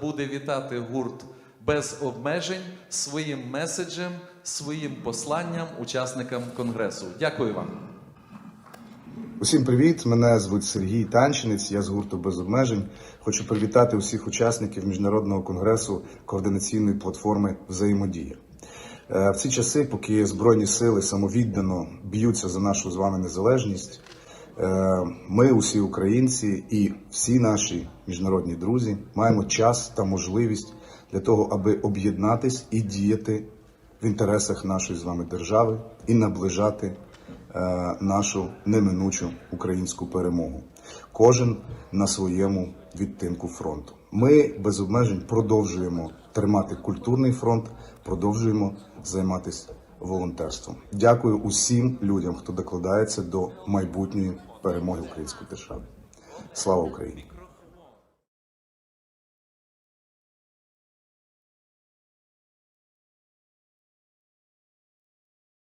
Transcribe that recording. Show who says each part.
Speaker 1: буде вітати гурт без обмежень своїм меседжем, своїм посланням учасникам конгресу. Дякую вам.
Speaker 2: Усім привіт! Мене звуть Сергій Танчинець. Я з гурту без обмежень. Хочу привітати усіх учасників міжнародного конгресу координаційної платформи Взаємодія. Е, В ці часи, поки збройні сили самовіддано б'ються за нашу з вами незалежність, ми, усі українці і всі наші міжнародні друзі, маємо час та можливість для того, аби об'єднатись і діяти в інтересах нашої з вами держави і наближати е, нашу неминучу українську перемогу. Кожен на своєму відтинку фронту. Ми без обмежень продовжуємо тримати культурний фронт, продовжуємо займатися волонтерством. Дякую усім людям, хто докладається до майбутньої перемоги української держави. Слава Україні!